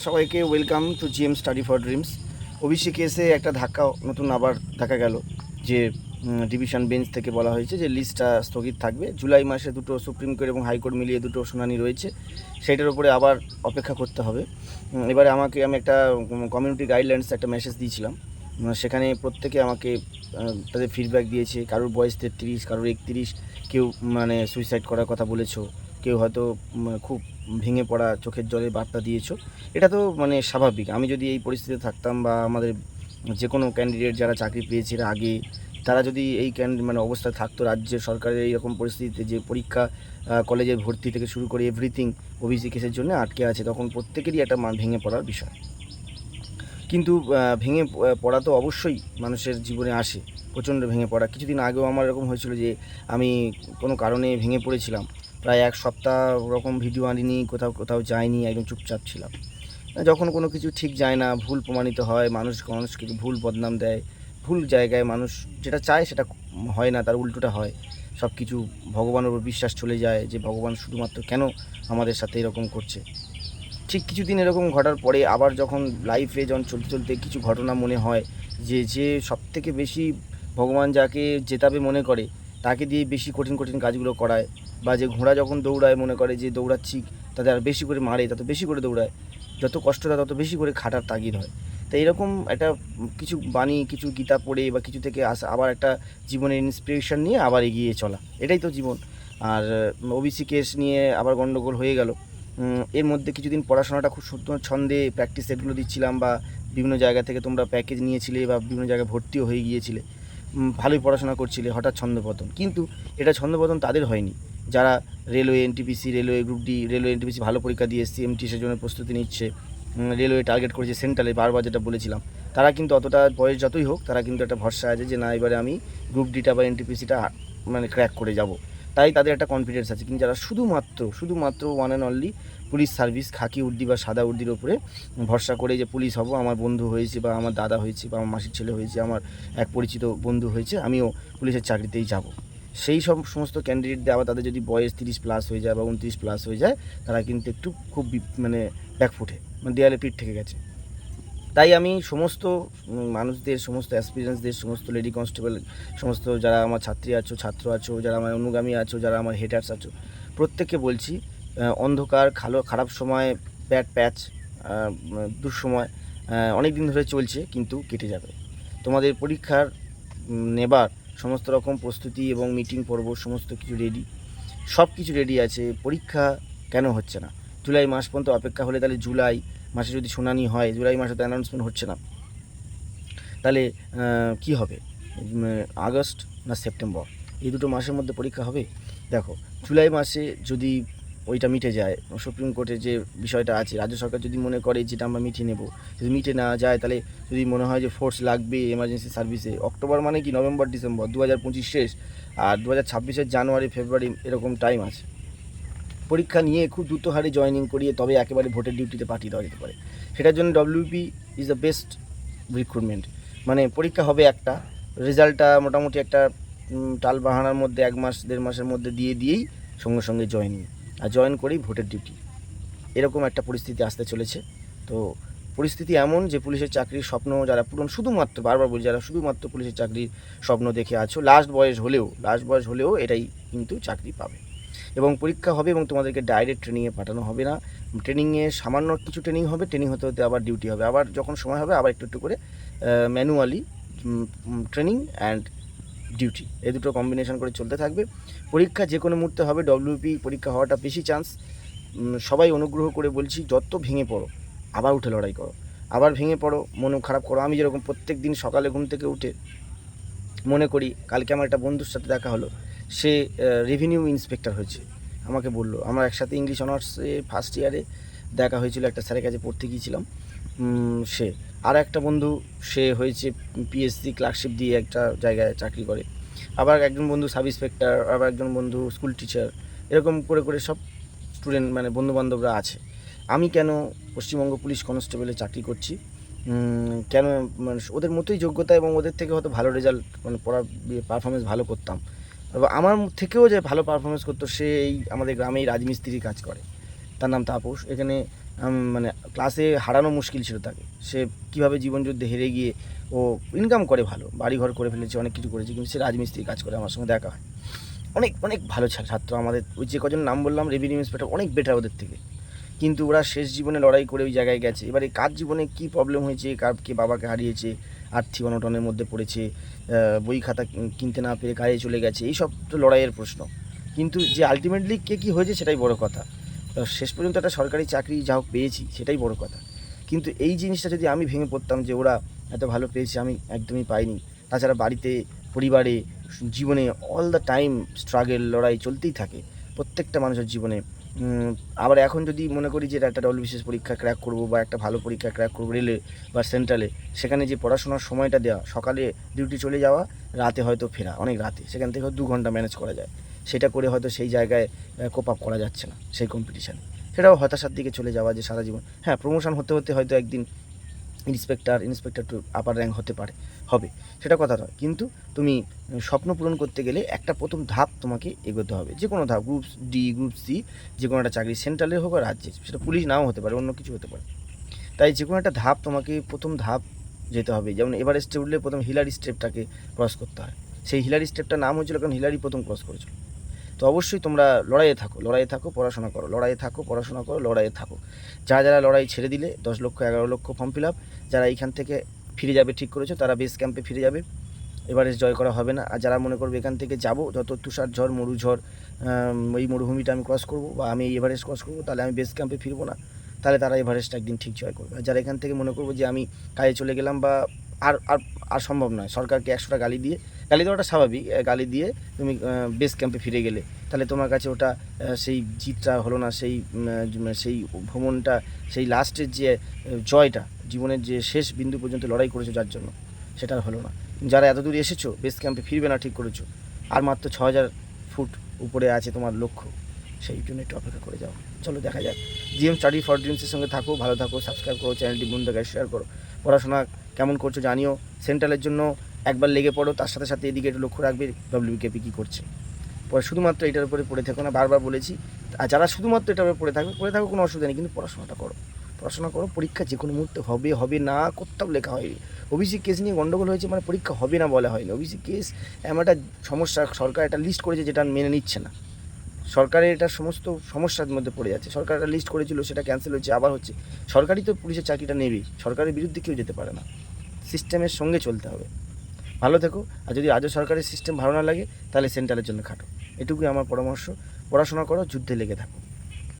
সবাইকে welcome to GM study for dreams OBC কেসে একটা ধাক্কা, নতুন আবার দেখা গেল যে ডিভিশন বেঞ্চ থেকে বলা হয়েছে যে লিস্টটা স্থগিত থাকবে। জুলাই মাসে দুটো সুপ্রিম কোর্ট এবং হাইকোর্ট মিলিয়ে দুটো শুনানি রয়েছে। সেটার উপরে আবার অপেক্ষা করতে হবে। এবারে আমাকে, আমি একটা কমিউনিটি গাইডলাইন্স একটা মেসেজ দিয়েছিলাম। সেখানে প্রত্যেকে আমাকে তাদের ফিডব্যাক দিয়েছে, কারোর বয়স তেত্রিশ, কারোর একত্রিশ, কেউ মানে সুইসাইড করার কথা বলেছ। কেউ হয়তো খুব ভেঙে পড়া চোখের জলে বার্তা দিয়েছ, এটা তো মানে স্বাভাবিক। আমি যদি এই পরিস্থিতিতে থাকতাম বা আমাদের যে কোনো ক্যান্ডিডেট যারা চাকরি পেয়েছে এর আগে, তারা যদি এই ক্যান মানে অবস্থায় থাকতো, রাজ্যের সরকারের এইরকম পরিস্থিতিতে যে পরীক্ষা কলেজের ভর্তি থেকে শুরু করে এভরিথিং ওবিসি কেসের জন্য আটকে আছে, তখন প্রত্যেকেরই একটা মা- ভেঙে পড়ার বিষয়। কিন্তু ভেঙে পড়া তো অবশ্যই মানুষের জীবনে আসে, প্রচণ্ড ভেঙে পড়া। কিছুদিন আগেও আমার এরকম হয়েছিল যে, আমি কোনো কারণে ভেঙে পড়েছিলাম। প্রায় এক সপ্তাহ ওরকম ভিডিও আনিনি, কোথাও কোথাও যাইনি, একদম চুপচাপ ছিলাম। যখন কোনো কিছু ঠিক যায় না, ভুল প্রমাণিত হয়, মানুষ, মানুষকে ভুল বদনাম দেয়, ভুল জায়গায় মানুষ যেটা চায় সেটা হয় না, তার উল্টোটা হয়। সব কিছু ভগবানের উপর বিশ্বাস চলে যায় যে ভগবান শুধুমাত্র কেন আমাদের সাথে এরকম করছে। ঠিক কিছুদিন এরকম ঘটার পরে আবার যখন লাইফে যখন চলতে চলতে কিছু ঘটনা মনে হয়, যে যে সবথেকে বেশি ভগবান যাকে জেতাবে মনে করে, তাকে দিয়ে বেশি কঠিন কঠিন কাজগুলো করায় বা যে ঘোড়া যখন দৌড়ায়, মনে করে যে দৌড়াচ্ছি তাদের আর বেশি করে মারে, তত বেশি করে দৌড়ায়, যত কষ্ট তত বেশি করে খাটার তাগিদ হয়। তো এরকম একটা কিছু বাণী, কিছু গীতা পড়ে বা কিছু থেকে আসা, আবার একটা জীবনের ইন্সপিরেশন নিয়ে আবার এগিয়ে চলা, এটাই তো জীবন। আর ওবিসি কেস নিয়ে আবার গণ্ডগোল হয়ে গেল। এর মধ্যে কিছুদিন পড়াশোনাটা খুব সুন্দর ছন্দে প্র্যাকটিস সেটগুলো দিচ্ছিলাম বা বিভিন্ন জায়গা থেকে তোমরা প্যাকেজ নিয়েছিলে বা বিভিন্ন জায়গায় ভর্তিও হয়ে গিয়েছিলে। ভালোই পড়াশোনা করছিলে, হঠাৎ ছন্দপতন। কিন্তু এটা ছন্দপতন তাদের হয়নি। যারা railway NTPC railway group D railway NTPC ভালো পরীক্ষা দিয়ে এসছে এমটিসের জন্য প্রস্তুতি নিচ্ছে রেলওয়ে টার্গেট করেছে সেন্ট্রালে বারবার যেটা বলেছিলাম। তারা কিন্তু অতটা বয়স যতই হোক, তারা কিন্তু একটা ভরসা আছে যে না, এবারে আমি গ্রুপ ডিটা বা এনটিপিসিটা মানে ক্র্যাক করে যাব। তাই তাদের একটা কনফিডেন্স আছে। কিন্তু যারা শুধুমাত্র শুধুমাত্র one and only police service খাকি উর্দি বা সাদা উর্দির ওপরে ভরসা করে যে পুলিশ হব, আমার বন্ধু হয়েছে বা আমার দাদা হয়েছে বা আমার মাসির ছেলে হয়েছে, আমার এক পরিচিত বন্ধু হয়েছে, আমিও পুলিশের চাকরিতেই যাব। সেই সব সমস্ত ক্যান্ডিডেটদের আবার তাদের যদি বয়স তিরিশ প্লাস হয়ে যায় বা উনত্রিশ প্লাস হয়ে যায়, তারা কিন্তু একটু খুব মানে ব্যাকফুটে মানে দেয়ালে পিঠ থেকে গেছে। তাই আমি সমস্ত মানুষদের, সমস্ত অ্যাসপিরেন্সদের সমস্ত লেডি কনস্টেবল সমস্ত যারা আমার ছাত্রী আছো, ছাত্র আছো, যারা আমার অনুগামী আছো, যারা আমার হেটার্স আছো, প্রত্যেককে বলছি অন্ধকার, খালো, খারাপ সময় ব্যাড প্যাচ দুঃসময় অনেক দিন ধরে চলছে, কিন্তু কেটে যাবে। তোমাদের পরীক্ষার নেবার সমস্ত রকম প্রস্তুতি এবং মিটিং পর্ব সমস্ত কিছু রেডি সব কিছু রেডি আছে, পরীক্ষা কেন হচ্ছে না? জুলাই মাস পর্যন্ত অপেক্ষা হলে তাহলে জুলাই মাসে যদি শুনানি হয়, জুলাই মাসে তো অ্যানাউন্সমেন্ট হচ্ছে না। তাহলে কি হবে? আগস্ট না সেপ্টেম্বর? এই দুটো মাসের মধ্যে পরীক্ষা হবে? দেখো, জুলাই মাসে যদি ওইটা মিটে যায়। সুপ্রিম কোর্টের যে বিষয়টা আছে, রাজ্য সরকার যদি মনে করে যেটা আমরা মিটিয়ে নেব, যদি মিটে না যায় তাহলে যদি মনে হয় যে ফোর্স লাগবে এমার্জেন্সি সার্ভিসে অক্টোবর মানে কি? নভেম্বর, ডিসেম্বর দু হাজার পঁচিশ শেষ, আর দু হাজার ছাব্বিশের জানুয়ারি, ফেব্রুয়ারি এরকম টাইম আছে। পরীক্ষা নিয়ে খুব দ্রুত হারে জয়েনিং করিয়ে তবে একেবারে ভোটের ডিউটিতে পাঠিয়ে দেওয়া যেতে পারে। সেটার জন্য WP is the best recruitment মানে পরীক্ষা হবে একটা, রেজাল্টটা মোটামুটি একটা টাল বাহানার মধ্যে, এক মাস, দেড় মাসের মধ্যে দিয়ে দিয়েই সঙ্গে সঙ্গে জয়েনিং জয়েন করেই ভোটের ডিউটি। এরকম একটা পরিস্থিতি আসতে চলেছে। তো পরিস্থিতি এমন যে পুলিশের চাকরির স্বপ্ন যারা পূরণ, শুধুমাত্র বারবার বলি, যারা শুধুমাত্র পুলিশের চাকরির স্বপ্ন দেখে আছো লাস্ট বয়স হলেও লাস্ট বয়স হলেও এটাই কিন্তু চাকরি পাবে। এবং পরীক্ষা হবে এবং তোমাদেরকে ডাইরেক্ট ট্রেনিংয়ে পাঠানো হবে না। ট্রেনিংয়ে সামান্য কিছু ট্রেনিং হবে ট্রেনিং হতে হতে আবার ডিউটি হবে। আবার যখন সময় হবে, আবার একটু একটু করে ম্যানুয়ালি ট্রেনিং অ্যান্ড ডিউটি এই দুটো কম্বিনেশন করে চলতে থাকবে। পরীক্ষা যে কোনো মুহূর্তে হবে। ডব্লিউপি পরীক্ষা হওয়াটা বেশি চান্স সবাই অনুগ্রহ করে বলছি, যত ভেঙে পড়ো, আবার উঠে লড়াই করো। আবার ভেঙে পড়ো মন খারাপ করো। আমি যেরকম প্রত্যেক দিন সকালে ঘুম থেকে উঠে মনে করি, কালকে আমার একটা বন্ধুর সাথে দেখা হলো। সে রেভিনিউ ইন্সপেক্টর হয়েছে। আমাকে বলল। আমরা একসাথে ইংলিশ অনার্সে ফার্স্ট ইয়ারে দেখা হয়েছিল। একটা স্যারের কাছে পড়তে গিয়েছিলাম। সে। আর একটা বন্ধু, সে হয়েছে পিএসসি ক্লার্কশিপ দিয়ে একটা জায়গায় চাকরি করে। আবার একজন বন্ধু সাব ইন্সপেক্টর আবার একজন বন্ধু স্কুল টিচার এরকম করে করে সব স্টুডেন্ট মানে বন্ধুবান্ধবরা আছে। আমি কেন পশ্চিমবঙ্গ পুলিশ কনস্টেবলে চাকরি করছি? কেন মানে ওদের মতোই যোগ্যতা এবং ওদের থেকে হয়তো ভালো রেজাল্ট মানে পড়ার পারফরমেন্স ভালো করতাম। আমার থেকেও যে ভালো পারফরমেন্স করতো, সে এই আমাদের গ্রামেই রাজমিস্ত্রি কাজ করে। তার নাম তাপস। এখানে মানে ক্লাসে হারানো মুশকিল ছিল তাকে। সে কীভাবে জীবনযুদ্ধে হেরে গিয়ে ও ইনকাম করে ভালো বাড়ি ঘর করে ফেলেছে, অনেক কিছু করেছে, কিন্তু সে রাজমিস্ত্রি কাজ করে, আমার সঙ্গে দেখা হয়। অনেক অনেক ভালো ছাত্র আমাদের। ওই যে কজন নাম বললাম রেভিনিউ ইন্সপেক্টর অনেক বেটার ওদের থেকে। কিন্তু ওরা শেষ জীবনে লড়াই করে ওই জায়গায় গেছে। এবারে কার জীবনে কী প্রবলেম হয়েছে, কার কে বাবাকে হারিয়েছে, আর্থিক অনটনের মধ্যে পড়েছে বই খাতা কিনতে না পেরে কাজে চলে গেছে, এইসব তো লড়াইয়ের প্রশ্ন। কিন্তু যে আলটিমেটলি কে কী হয়েছে সেটাই বড় কথা। শেষ পর্যন্ত একটা সরকারি চাকরি যা হোক পেয়েছি, সেটাই বড় কথা। কিন্তু এই জিনিসটা যদি আমি ভেঙে পড়তাম যে ওরা এত ভালো পেয়েছে, আমি একদমই পাইনি। তাছাড়া বাড়িতে, পরিবারে, জীবনে অল দ্য টাইম স্ট্রাগল লড়াই চলতেই থাকে প্রত্যেকটা মানুষের জীবনে। আবার এখন যদি মনে করি যে একটা ডবল বিশেষ পরীক্ষা ক্র্যাক করব বা একটা ভালো পরীক্ষা ক্র্যাক করব রেলে বা সেন্ট্রালে সেখানে যে পড়াশোনার সময়টা দেওয়া, সকালে ডিউটি চলে যাওয়া, রাতে হয়তো ফেরা, অনেক রাতে। সেখান থেকে দু ঘণ্টা ম্যানেজ করা যায়। সেটা করে হয়তো সেই জায়গায় কোপ আপ করা যাচ্ছে না, সেই কম্পিটিশানে সেটাও হতাশার দিকে চলে যাওয়া যে সারা জীবন হ্যাঁ প্রমোশন হতে হতে হয়তো একদিন inspector inspector to upper rank হতে পারে, হবে, সেটা কথা নয়। কিন্তু তুমি স্বপ্ন পূরণ করতে গেলে একটা প্রথম ধাপ তোমাকে এগোতে হবে, যে কোনো ধাপ গ্রুপ ডি গ্রুপ সি যে কোনো একটা চাকরি সেন্ট্রালের হোক বা রাজ্যের সেটা পুলিশ নাও হতে পারে, অন্য কিছু হতে পারে। তাই যে কোনো একটা ধাপ তোমাকে প্রথম ধাপ যেতে হবে, যেমন এভারেস্টে উঠলে প্রথম হিলারি স্টেপটাকে ক্রস করতে হয়। সেই হিলারি স্টেপটার নাম হয়েছিল, কারণ হিলারি প্রথম ক্রস করেছিল। তো অবশ্যই তোমরা লড়াইয়ে থাকো লড়াইয়ে থাকো, পড়াশোনা করো, লড়াইয়ে থাকো, পড়াশোনা করো, লড়াইয়ে থাকো। যারা যারা লড়াই ছেড়ে দিলে, দশ লক্ষ, এগারো লক্ষ ফর্ম ফিল আপ যারা এইখান থেকে ফিরে যাবে, ঠিক করেছ, তারা বেস ক্যাম্পে ফিরে যাবে। এভারেস্ট জয় করা হবে না। আর যারা মনে করবে এখান থেকে যাব, যত তুষার ঝড়, মরু ঝড় এই মরুভূমিটা আমি ক্রস করব বা আমি এই এভারেস্ট ক্রস করব, তাহলে আমি বেস ক্যাম্পে ফিরবো না। তাহলে তারা এভারেস্ট একদিন ঠিক জয় করবে। আর যারা এখান থেকে মনে করব যে আমি কাজে চলে গেলাম বা আর আর আর সম্ভব নয়। সরকারকে একশোটা গালি দিয়ে, গালি দেওয়াটা স্বাভাবিক গালি দিয়ে তুমি বেস ক্যাম্পে ফিরে গেলে। তাহলে তোমার কাছে ওটা সেই জিতটা হলো না, সেই সেই ভ্রমণটা, সেই লাস্টের যে জয়টা, জীবনের যে শেষ বিন্দু পর্যন্ত লড়াই করেছ যার জন্য, সেটা হলো না। যারা এত দূর এসেছ বেস ক্যাম্পে ফিরবে না ঠিক করেছ, আর মাত্র ছ হাজার ফুট উপরে আছে তোমার লক্ষ্য, সেই জন্য একটু অপেক্ষা করে যাও। চলো দেখা যাক। জিএম স্টাডি ফর ড্রিমসের সঙ্গে থাকো, ভালো থাকো সাবস্ক্রাইব করো চ্যানেলটি বন্ধুদের শেয়ার করো। পড়াশোনা কেমন করছ জানিও। সেন্ট্রালের জন্য একবার লেগে পড়ো, তার সাথে সাথে এদিকে একটু লক্ষ্য রাখবে ডব্লিউকেপি কী করছে। পরে শুধুমাত্র এটার উপরে পড়ে থাকো না, বারবার বলেছি। আর যারা শুধুমাত্র এটার উপরে পড়ে থাকবে, পড়ে থাকো, কোনো অসুবিধা নেই, কিন্তু পড়াশোনাটা করো। পড়াশোনা করো, পরীক্ষা যে কোনো মুহূর্তে হবে হবে না, কোথাও লেখা হয়নি। ওবিসি কেস নিয়ে গন্ডগোল হয়েছে মানে পরীক্ষা হবে না বলা হয়নি। ওবিসি কেস এমন একটা সমস্যা, সরকার একটা লিস্ট করেছে যেটা মেনে নিচ্ছে না। সরকারের এটা সমস্ত সমস্যার মধ্যে পড়ে যাচ্ছে। সরকার একটা লিস্ট করেছিল, সেটা ক্যান্সেল হচ্ছে, আবার হচ্ছে। সরকারই তো পুলিশের চাকরিটা নেবেই সরকারের বিরুদ্ধে কেউ যেতে পারে না। সিস্টেমের সঙ্গে চলতে হবে। ভালো থেকো, আর যদি আজও সরকারের সিস্টেম ভালো না লাগে, তাহলে সেন্ট্রালের জন্য খাটো। এটুকুই আমার পরামর্শ। পড়াশোনা করো, যুদ্ধে লেগে থাকো।